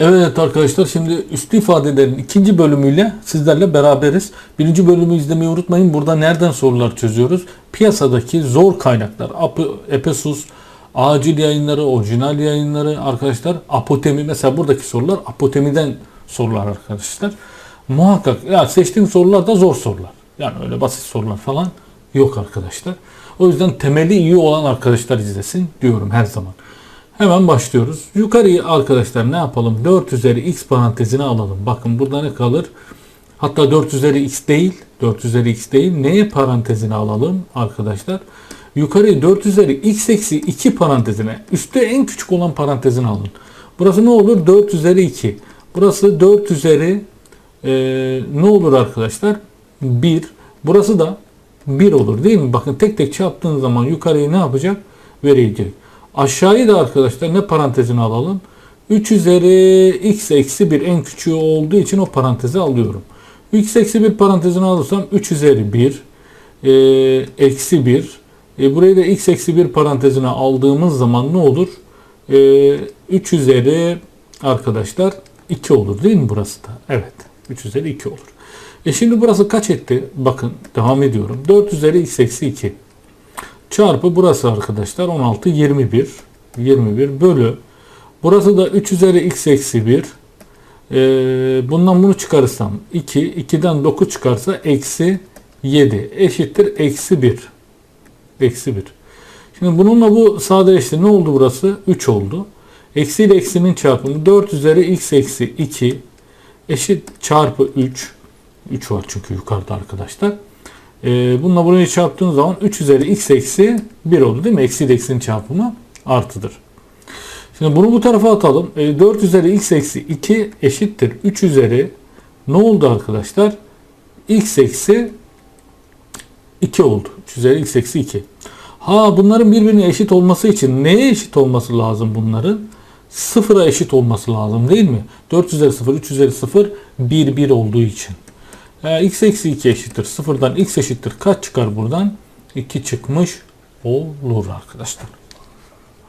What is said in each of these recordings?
Evet arkadaşlar şimdi üstü ifadelerin ikinci bölümüyle sizlerle beraberiz. Birinci bölümü izlemeyi unutmayın. Burada nereden sorular çözüyoruz? Piyasadaki zor kaynaklar. Epesus, acil yayınları, orijinal yayınları arkadaşlar. Apotemi mesela buradaki sorular apotemiden sorular arkadaşlar. Muhakkak ya seçtiğim sorular da zor sorular. Yani öyle basit sorular falan yok arkadaşlar. O yüzden temeli iyi olan arkadaşlar izlesin diyorum her zaman. Hemen başlıyoruz. Yukarıyı arkadaşlar ne yapalım? 4 üzeri x parantezine alalım. Bakın burada ne kalır? Hatta 4 üzeri x değil. 4 üzeri x değil. Neye parantezine alalım arkadaşlar? Yukarıyı 4 üzeri x eksi 2 parantezine. Üstte en küçük olan parantezine alın. Burası ne olur? 4 üzeri 2. Burası 4 üzeri e, ne olur arkadaşlar? 1. Burası da 1 olur değil mi? Bakın tek tek çarptığın zaman yukarıyı ne yapacak? Verecek. Aşağıyı da arkadaşlar ne parantezine alalım? 3 üzeri x eksi 1 en küçüğü olduğu için o parantezi alıyorum. x eksi 1 parantezine alırsam 3 üzeri 1 e, eksi 1 e, burayı da x eksi 1 parantezine aldığımız zaman ne olur? E, 3 üzeri arkadaşlar 2 olur değil mi burası da? Evet. 3 üzeri 2 olur. E şimdi burası kaç etti? Bakın devam ediyorum. 4 üzeri x eksi 2 çarpı burası arkadaşlar 16 21 21 bölü. Burası da 3 üzeri x eksi 1 ee, bundan bunu çıkarırsam 2 2'den 9 çıkarsa eksi 7 eşittir eksi 1 eksi 1 şimdi bununla bu sadeleşti. Ne oldu burası? 3 oldu. Eksi ile eksinin çarpımı 4 üzeri x eksi 2 eşit çarpı 3 3 var çünkü yukarıda arkadaşlar e, bununla burayı çarptığın zaman 3 üzeri x eksi 1 oldu değil mi? Eksi ile eksinin çarpımı artıdır. Şimdi bunu bu tarafa atalım. E, 4 üzeri x eksi 2 eşittir. 3 üzeri ne oldu arkadaşlar? x eksi 2 oldu. 3 üzeri x eksi 2. Ha bunların birbirine eşit olması için neye eşit olması lazım bunların? Sıfıra eşit olması lazım değil mi? 4 üzeri 0, 3 üzeri 0, 1, 1 olduğu için. X eksi 2 eşittir. Sıfırdan x eşittir. Kaç çıkar buradan? 2 çıkmış olur arkadaşlar.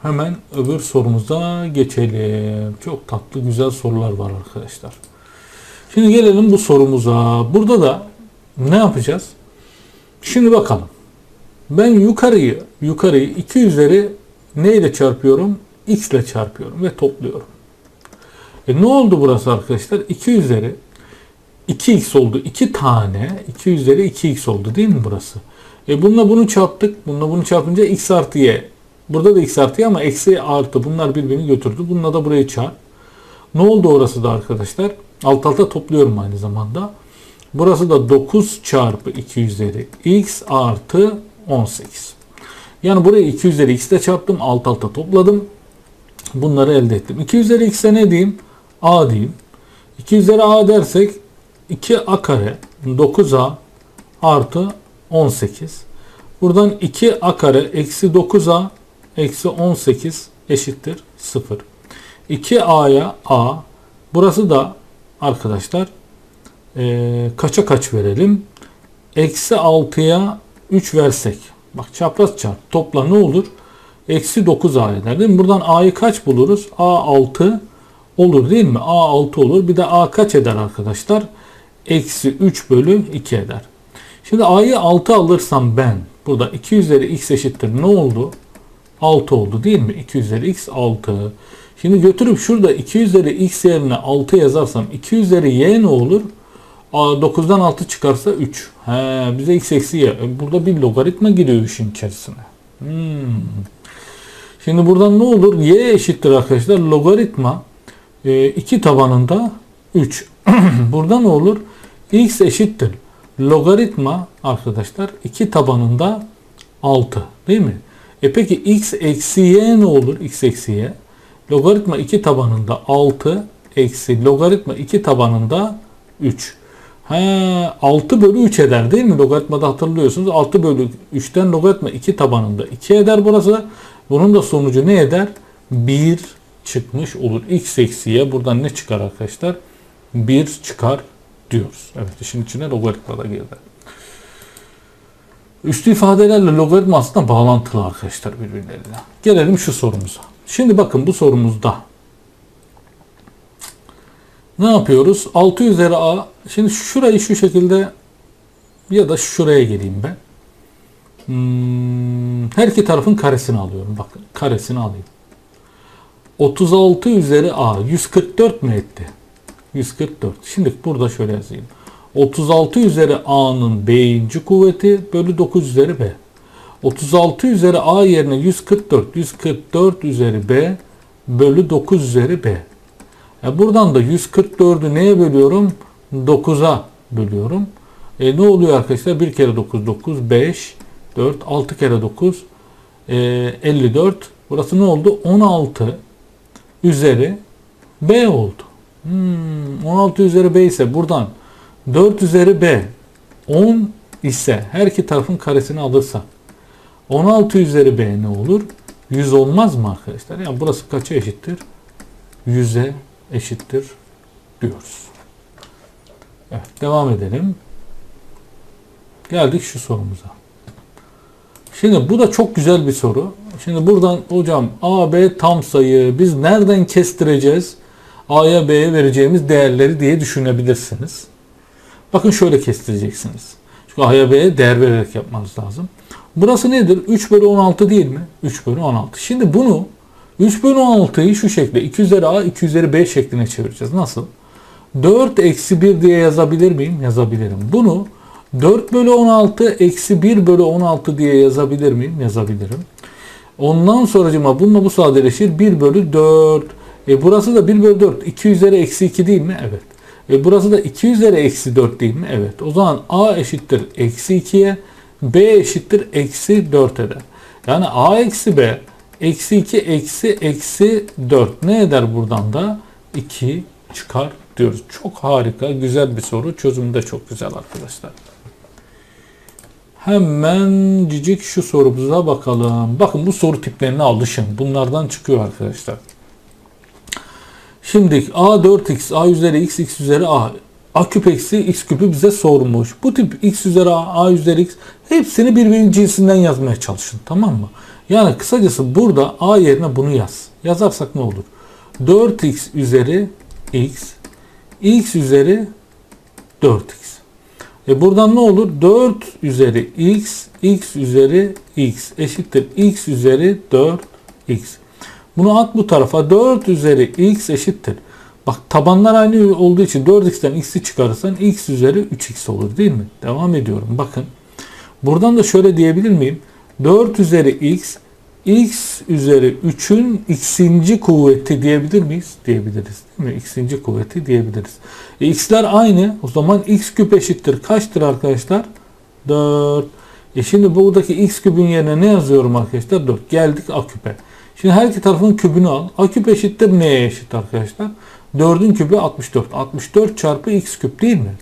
Hemen öbür sorumuza geçelim. Çok tatlı güzel sorular var arkadaşlar. Şimdi gelelim bu sorumuza. Burada da ne yapacağız? Şimdi bakalım. Ben yukarıyı yukarıyı 2 üzeri neyle çarpıyorum? x ile çarpıyorum ve topluyorum. E ne oldu burası arkadaşlar? 2 üzeri 2x oldu. 2 tane 2 üzeri 2x oldu değil mi burası? E bununla bunu çarptık. Bununla bunu çarpınca x artı y. Burada da x artı y ama eksi artı. Bunlar birbirini götürdü. Bununla da burayı çarp. Ne oldu orası da arkadaşlar? Alt alta topluyorum aynı zamanda. Burası da 9 çarpı 2 üzeri x artı 18. Yani burayı 2 üzeri x ile çarptım. Alt alta topladım. Bunları elde ettim. 2 üzeri x'e ne diyeyim? a diyeyim. 2 üzeri a dersek 2a kare 9a artı 18. Buradan 2a kare eksi 9a eksi 18 eşittir 0. 2a'ya a. Burası da arkadaşlar e, kaça kaç verelim? Eksi 6'ya 3 versek. Bak çapraz çarp. Topla ne olur? Eksi 9a eder değil mi? Buradan a'yı kaç buluruz? a 6 olur değil mi? a 6 olur. Bir de a kaç eder arkadaşlar? Eksi 3 bölü 2 eder. Şimdi a'yı 6 alırsam ben burada 2 üzeri x eşittir ne oldu? 6 oldu değil mi? 2 üzeri x 6. Şimdi götürüp şurada 2 üzeri x yerine 6 yazarsam 2 üzeri y ne olur? A, 9'dan 6 çıkarsa 3. He, bize x eksi y. E, Burada bir logaritma giriyor işin içerisine. Hmm. Şimdi buradan ne olur? y eşittir arkadaşlar. Logaritma 2 e, tabanında 3. Burada ne olur? X eşittir. Logaritma arkadaşlar 2 tabanında 6 değil mi? E peki x eksi y ne olur? x eksi y. Logaritma 2 tabanında 6 eksi logaritma 2 tabanında 3. He, 6 bölü 3 eder değil mi? Logaritmada hatırlıyorsunuz. 6 bölü 3'ten logaritma 2 tabanında 2 eder burası. Bunun da sonucu ne eder? 1 çıkmış olur. x eksi y buradan ne çıkar arkadaşlar? 1 çıkar diyoruz. Evet işin içine logaritma da girdi. Üstü ifadelerle logaritma aslında bağlantılı arkadaşlar birbirlerine. Gelelim şu sorumuza. Şimdi bakın bu sorumuzda Ne yapıyoruz? 6 üzeri a. Şimdi şurayı şu şekilde ya da şuraya geleyim ben. Hmm, her iki tarafın karesini alıyorum. Bakın karesini alayım. 36 üzeri a 144 mi etti? 144. Şimdi burada şöyle yazayım. 36 üzeri a'nın b'inci kuvveti bölü 9 üzeri b. 36 üzeri a yerine 144. 144 üzeri b bölü 9 üzeri b. E buradan da 144'ü neye bölüyorum? 9'a bölüyorum. E ne oluyor arkadaşlar? 1 kere 9 9 5 4 6 kere 9 e, 54. Burası ne oldu? 16 üzeri b oldu. Hmm, 16 üzeri b ise buradan 4 üzeri b 10 ise her iki tarafın karesini alırsa 16 üzeri b ne olur? 100 olmaz mı arkadaşlar? Yani burası kaça eşittir? 100'e eşittir diyoruz. Evet devam edelim. Geldik şu sorumuza. Şimdi bu da çok güzel bir soru. Şimdi buradan hocam A, B tam sayı biz nereden kestireceğiz? A'ya B'ye vereceğimiz değerleri diye düşünebilirsiniz. Bakın şöyle kestireceksiniz. Çünkü A'ya B'ye değer vererek yapmanız lazım. Burası nedir? 3 bölü 16 değil mi? 3 bölü 16. Şimdi bunu 3 bölü 16'yı şu şekilde 2 üzeri A 2 üzeri B şekline çevireceğiz. Nasıl? 4 eksi 1 diye yazabilir miyim? Yazabilirim. Bunu 4 bölü 16 eksi 1 bölü 16 diye yazabilir miyim? Yazabilirim. Ondan sonracıma bununla bu sadeleşir. 1 bölü 4. E burası da 1 bölü 4. 2 üzeri eksi 2 değil mi? Evet. E burası da 2 üzeri eksi 4 değil mi? Evet. O zaman A eşittir eksi 2'ye. B eşittir eksi 4 eder. Yani A eksi B eksi 2 eksi eksi 4 ne eder buradan da? 2 çıkar diyoruz. Çok harika, güzel bir soru. Çözümü de çok güzel arkadaşlar. Hemen cicik şu sorumuza bakalım. Bakın bu soru tiplerine alışın. Bunlardan çıkıyor arkadaşlar. Şimdi a 4x, a üzeri x, x üzeri a. a küp eksi x küpü bize sormuş. Bu tip x üzeri a, a üzeri x hepsini birbirinin cinsinden yazmaya çalışın. Tamam mı? Yani kısacası burada a yerine bunu yaz. Yazarsak ne olur? 4x üzeri x, x üzeri 4x. E buradan ne olur? 4 üzeri x, x üzeri x eşittir x üzeri 4x. Bunu at bu tarafa 4 üzeri x eşittir. Bak tabanlar aynı olduğu için 4x'ten x'i çıkarırsan x üzeri 3x olur değil mi? Devam ediyorum. Bakın. Buradan da şöyle diyebilir miyim? 4 üzeri x x üzeri 3'ün x'inci kuvveti diyebilir miyiz? Diyebiliriz. Değil mi? x'inci kuvveti diyebiliriz. E, x'ler aynı. O zaman x küp eşittir. Kaçtır arkadaşlar? 4. E şimdi buradaki x küpün yerine ne yazıyorum arkadaşlar? 4. Geldik a küpe. Şimdi her iki tarafın kübünü al. A küp eşittir neye eşit arkadaşlar? 4'ün kübü 64. 64 çarpı x küp değil mi?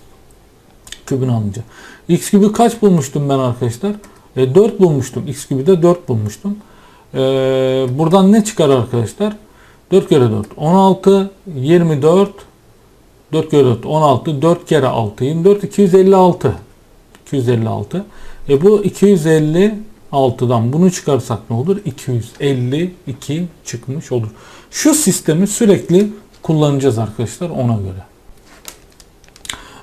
Kübünü alınca. X kübü kaç bulmuştum ben arkadaşlar? E, 4 bulmuştum. X kübü de 4 bulmuştum. E, buradan ne çıkar arkadaşlar? 4 kere 4. 16, 24, 4 kere 4, 16, 4 kere 6, 24, 256. 256. E bu 256'dan bunu çıkarsak ne olur? 252 çıkmış olur. Şu sistemi sürekli kullanacağız arkadaşlar ona göre.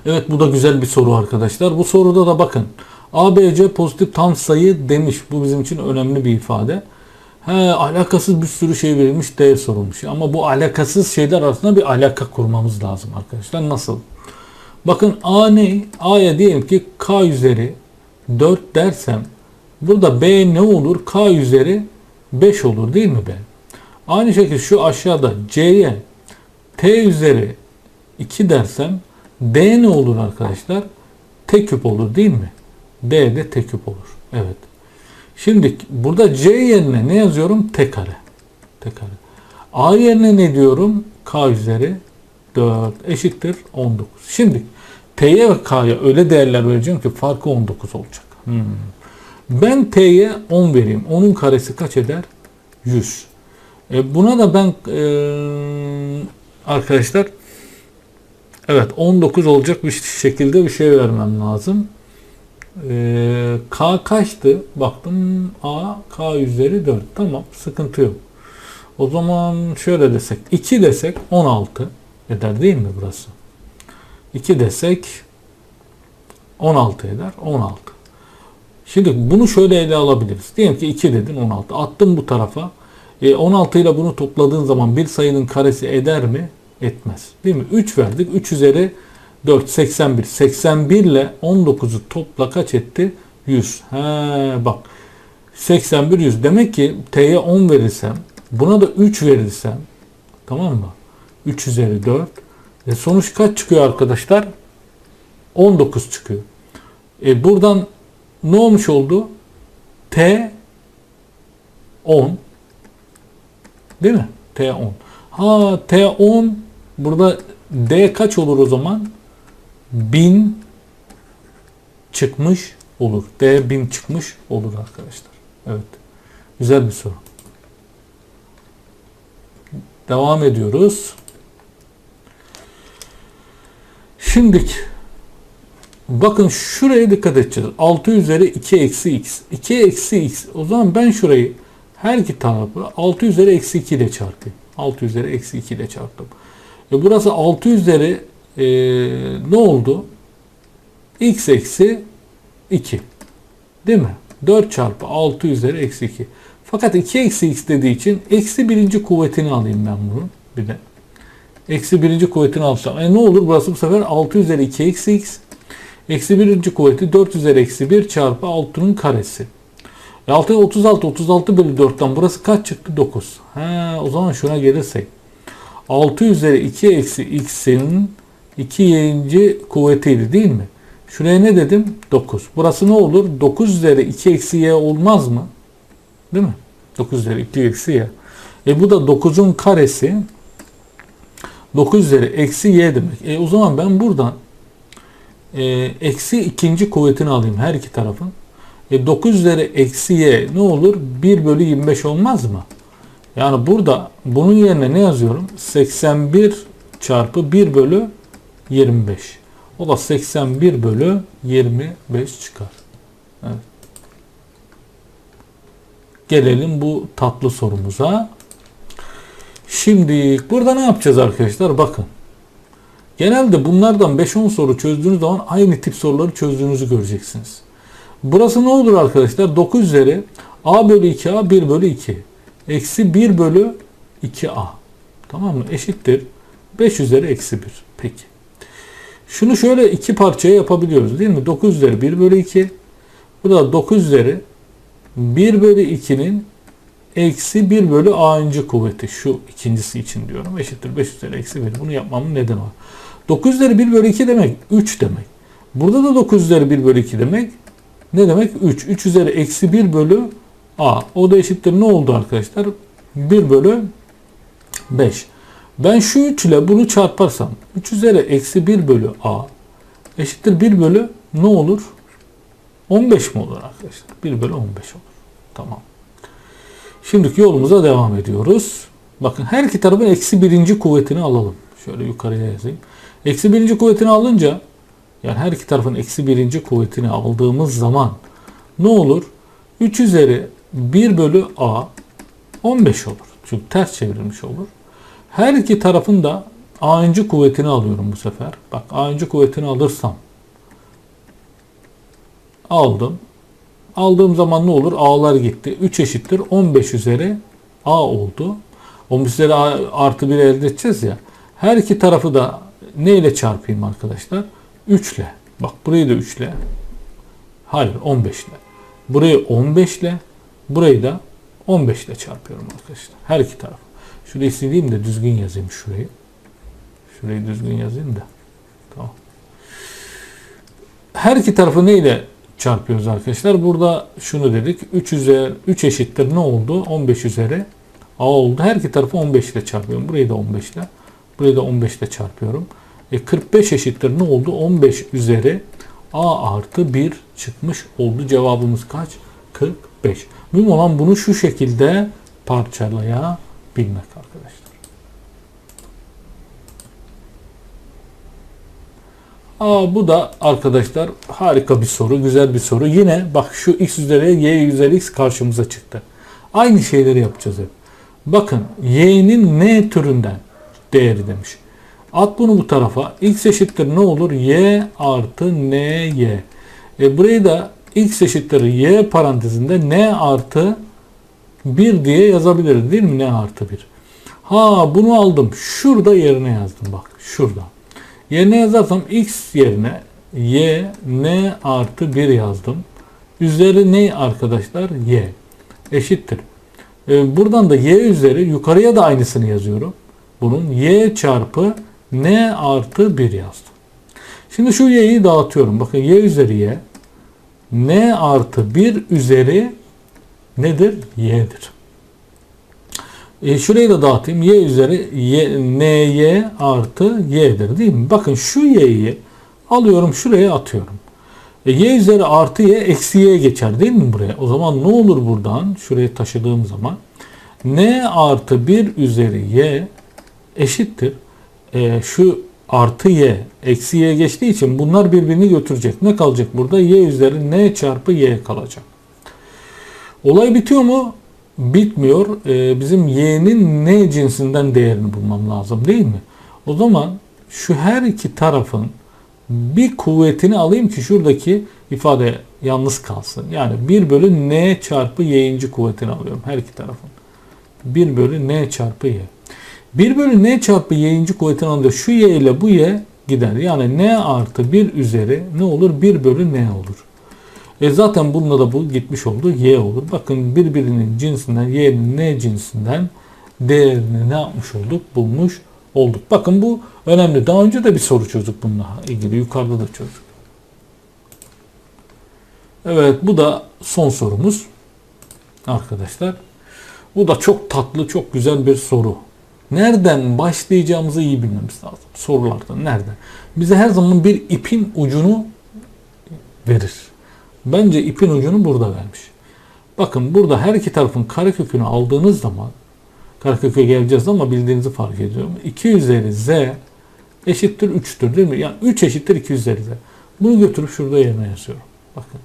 Evet bu da güzel bir soru arkadaşlar. Bu soruda da bakın. ABC pozitif tam sayı demiş. Bu bizim için önemli bir ifade. He, alakasız bir sürü şey verilmiş, değer sorulmuş. Ama bu alakasız şeyler arasında bir alaka kurmamız lazım arkadaşlar. Nasıl? Bakın A ne? A'ya diyelim ki K üzeri 4 dersem burada B ne olur? K üzeri 5 olur değil mi B? Aynı şekilde şu aşağıda C'ye T üzeri 2 dersem D ne olur arkadaşlar? T küp olur değil mi? D de T küp olur. Evet. Şimdi burada C yerine ne yazıyorum? T kare. T kare. A yerine ne diyorum? K üzeri 4 eşittir 19. Şimdi T'ye ve K'ya öyle değerler vereceğim ki farkı 19 olacak. Hmm. Ben T'ye 10 vereyim. Onun karesi kaç eder? 100. E buna da ben e, arkadaşlar evet 19 olacak bir şekilde bir şey vermem lazım. Ee, K kaçtı? Baktım A K üzeri 4. Tamam sıkıntı yok. O zaman şöyle desek 2 desek 16. eder değil mi burası? 2 desek 16 eder. 16. Şimdi bunu şöyle ele alabiliriz. Diyelim ki 2 dedin 16. Attım bu tarafa. E, 16 ile bunu topladığın zaman bir sayının karesi eder mi? Etmez. Değil mi? 3 verdik. 3 üzeri 4 81. 81 ile 19'u topla kaç etti? 100. He bak. 81 100. Demek ki t'ye 10 verirsem buna da 3 verirsem tamam mı? 3 üzeri 4. E sonuç kaç çıkıyor arkadaşlar? 19 çıkıyor. E buradan ne olmuş oldu? T 10 değil mi? T 10. Ha T 10 burada D kaç olur o zaman? 1000 çıkmış olur. D 1000 çıkmış olur arkadaşlar. Evet. Güzel bir soru. Devam ediyoruz. Şimdiki bakın şuraya dikkat edeceğiz. 6 üzeri 2 eksi x. 2 eksi x. O zaman ben şurayı her iki tarafı 6 üzeri eksi 2 ile çarpayım. 6 üzeri eksi 2 ile çarptım. E burası 6 üzeri e, ne oldu? x eksi 2. Değil mi? 4 çarpı 6 üzeri eksi 2. Fakat 2 eksi x dediği için eksi birinci kuvvetini alayım ben bunu. Bir de. Eksi birinci kuvvetini alsam. E ne olur? Burası bu sefer 6 üzeri 2 eksi x. Eksi birinci kuvveti 4 üzeri eksi 1 çarpı 6'nın karesi. E 6 36. 36 bölü 4'ten burası kaç çıktı? 9. Ha, o zaman şuna gelirsek. 6 üzeri 2 eksi x'in 2 y'inci kuvvetiydi değil mi? Şuraya ne dedim? 9. Burası ne olur? 9 üzeri 2 eksi y olmaz mı? Değil mi? 9 üzeri 2 eksi y. E bu da 9'un karesi 9 üzeri eksi y demek. E o zaman ben buradan eksi ikinci kuvvetini alayım her iki tarafın. E 9 üzeri eksi y ne olur? 1 bölü 25 olmaz mı? Yani burada bunun yerine ne yazıyorum? 81 çarpı 1 bölü 25. O da 81 bölü 25 çıkar. Evet. Gelelim bu tatlı sorumuza. Şimdi burada ne yapacağız arkadaşlar? Bakın. Genelde bunlardan 5-10 soru çözdüğünüz zaman aynı tip soruları çözdüğünüzü göreceksiniz. Burası ne olur arkadaşlar? 9 üzeri a bölü 2a 1 bölü 2. Eksi 1 bölü 2a. Tamam mı? Eşittir. 5 üzeri eksi 1. Peki. Şunu şöyle iki parçaya yapabiliyoruz değil mi? 9 üzeri 1 bölü 2. Bu da 9 üzeri 1 bölü 2'nin eksi 1 bölü a'ncı kuvveti. Şu ikincisi için diyorum. Eşittir 5 üzeri eksi 1. Bunu yapmamın nedeni var. 9 üzeri 1 bölü 2 demek 3 demek. Burada da 9 üzeri 1 bölü 2 demek ne demek? 3. 3 üzeri eksi 1 bölü a. O da eşittir ne oldu arkadaşlar? 1 bölü 5. Ben şu 3 ile bunu çarparsam 3 üzeri eksi 1 bölü a eşittir 1 bölü ne olur? 15 mi olur arkadaşlar? 1 bölü 15 olur. Tamam. Şimdiki yolumuza devam ediyoruz. Bakın her iki tarafın eksi birinci kuvvetini alalım. Şöyle yukarıya yazayım. Eksi birinci kuvvetini alınca yani her iki tarafın eksi birinci kuvvetini aldığımız zaman ne olur? 3 üzeri 1 bölü a 15 olur. Çünkü ters çevrilmiş olur. Her iki tarafın da a'ncı kuvvetini alıyorum bu sefer. Bak a'ncı kuvvetini alırsam aldım. Aldığım zaman ne olur? A'lar gitti. 3 eşittir. 15 üzeri A oldu. 15 üzeri A artı 1 elde edeceğiz ya. Her iki tarafı da ne ile çarpayım arkadaşlar? 3 ile. Bak burayı da 3 ile. Hayır 15 ile. Burayı 15 ile. Burayı da 15 ile çarpıyorum arkadaşlar. Her iki tarafı. Şurayı sileyim de düzgün yazayım şurayı. Şurayı düzgün yazayım da. Tamam. Her iki tarafı ne ile çarpıyoruz arkadaşlar? Burada şunu dedik. 3 üzeri 3 eşittir ne oldu? 15 üzeri a oldu. Her iki tarafı 15 ile çarpıyorum. Burayı da 15 ile. Burayı da 15 ile çarpıyorum. E 45 eşittir ne oldu? 15 üzeri a artı 1 çıkmış oldu. Cevabımız kaç? 45. Mühim olan bunu şu şekilde parçalayabilmek arkadaşlar. Aa, bu da arkadaşlar harika bir soru, güzel bir soru. Yine bak şu x üzeri y üzeri x karşımıza çıktı. Aynı şeyleri yapacağız hep. Bakın y'nin n türünden değeri demiş. At bunu bu tarafa. X eşittir ne olur? Y artı NY. E burayı da X eşittir Y parantezinde N artı 1 diye yazabiliriz değil mi? N artı 1. Ha bunu aldım. Şurada yerine yazdım bak. Şurada. Yerine yazarsam X yerine Y N artı 1 yazdım. Üzeri ne arkadaşlar? Y. Eşittir. E, buradan da Y üzeri yukarıya da aynısını yazıyorum. Bunun Y çarpı N artı 1 yazdım. Şimdi şu Y'yi dağıtıyorum. Bakın Y üzeri Y. N artı 1 üzeri nedir? Y'dir. E şurayı da dağıtayım. Y üzeri y, ny artı y'dir değil mi? Bakın şu y'yi alıyorum şuraya atıyorum. E, y üzeri artı y eksi y geçer değil mi buraya? O zaman ne olur buradan? Şuraya taşıdığım zaman n artı 1 üzeri y eşittir. E, şu artı y eksi y geçtiği için bunlar birbirini götürecek. Ne kalacak burada? y üzeri n çarpı y kalacak. Olay bitiyor mu? Bitmiyor. Ee, bizim y'nin n cinsinden değerini bulmam lazım değil mi? O zaman şu her iki tarafın bir kuvvetini alayım ki şuradaki ifade yalnız kalsın. Yani 1 bölü n çarpı y'inci kuvvetini alıyorum her iki tarafın. 1 bölü n çarpı y. 1 bölü n çarpı y'inci kuvvetini alınca şu y ile bu y gider. Yani n artı 1 üzeri ne olur? 1 bölü n olur. E zaten bununla da bu gitmiş oldu. Y olur. Bakın birbirinin cinsinden y'nin n cinsinden değerini ne yapmış olduk? Bulmuş olduk. Bakın bu önemli. Daha önce de bir soru çözdük bununla ilgili. Yukarıda da çözdük. Evet bu da son sorumuz. Arkadaşlar. Bu da çok tatlı, çok güzel bir soru. Nereden başlayacağımızı iyi bilmemiz lazım. Sorularda nereden? Bize her zaman bir ipin ucunu verir. Bence ipin ucunu burada vermiş. Bakın burada her iki tarafın karekökünü aldığınız zaman kareköke geleceğiz ama bildiğinizi fark ediyorum. 2 üzeri z eşittir 3'tür değil mi? Yani 3 eşittir 2 üzeri z. Bunu götürüp şurada yerine yazıyorum. Bakın.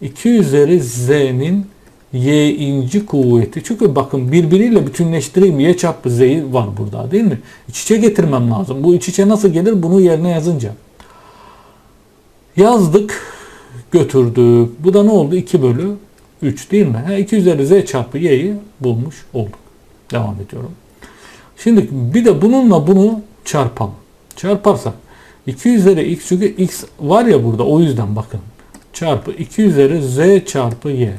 2 üzeri z'nin y inci kuvveti. Çünkü bakın birbiriyle bütünleştireyim. Y çarpı z'yi var burada değil mi? İç içe getirmem lazım. Bu iç içe nasıl gelir? Bunu yerine yazınca. Yazdık götürdük. Bu da ne oldu? 2 bölü 3 değil mi? Ha, 2 üzeri z çarpı y'yi bulmuş olduk. Devam ediyorum. Şimdi bir de bununla bunu çarpalım. Çarparsak 2 üzeri x çünkü x var ya burada o yüzden bakın. Çarpı 2 üzeri z çarpı y.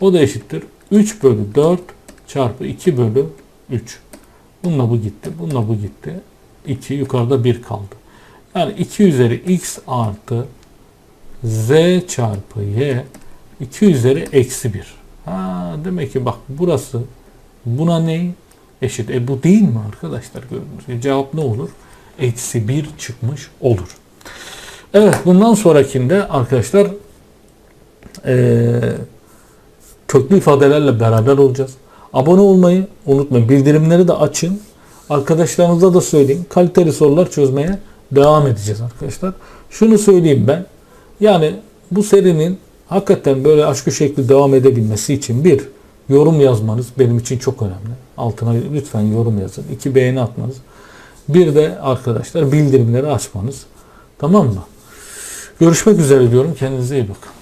O da eşittir. 3 bölü 4 çarpı 2 bölü 3. Bununla bu gitti. Bununla bu gitti. 2 yukarıda 1 kaldı. Yani 2 üzeri x artı z çarpı y 2 üzeri eksi 1. Ha, demek ki bak burası buna ne? Eşit. E bu değil mi arkadaşlar gördünüz? E, cevap ne olur? Eksi 1 çıkmış olur. Evet bundan sonrakinde arkadaşlar e, köklü ifadelerle beraber olacağız. Abone olmayı unutmayın. Bildirimleri de açın. Arkadaşlarınıza da söyleyin. Kaliteli sorular çözmeye devam edeceğiz arkadaşlar. Şunu söyleyeyim ben. Yani bu serinin hakikaten böyle aşkı şekli devam edebilmesi için bir, yorum yazmanız benim için çok önemli. Altına lütfen yorum yazın. İki, beğeni atmanız. Bir de arkadaşlar bildirimleri açmanız. Tamam mı? Görüşmek üzere diyorum. Kendinize iyi bakın.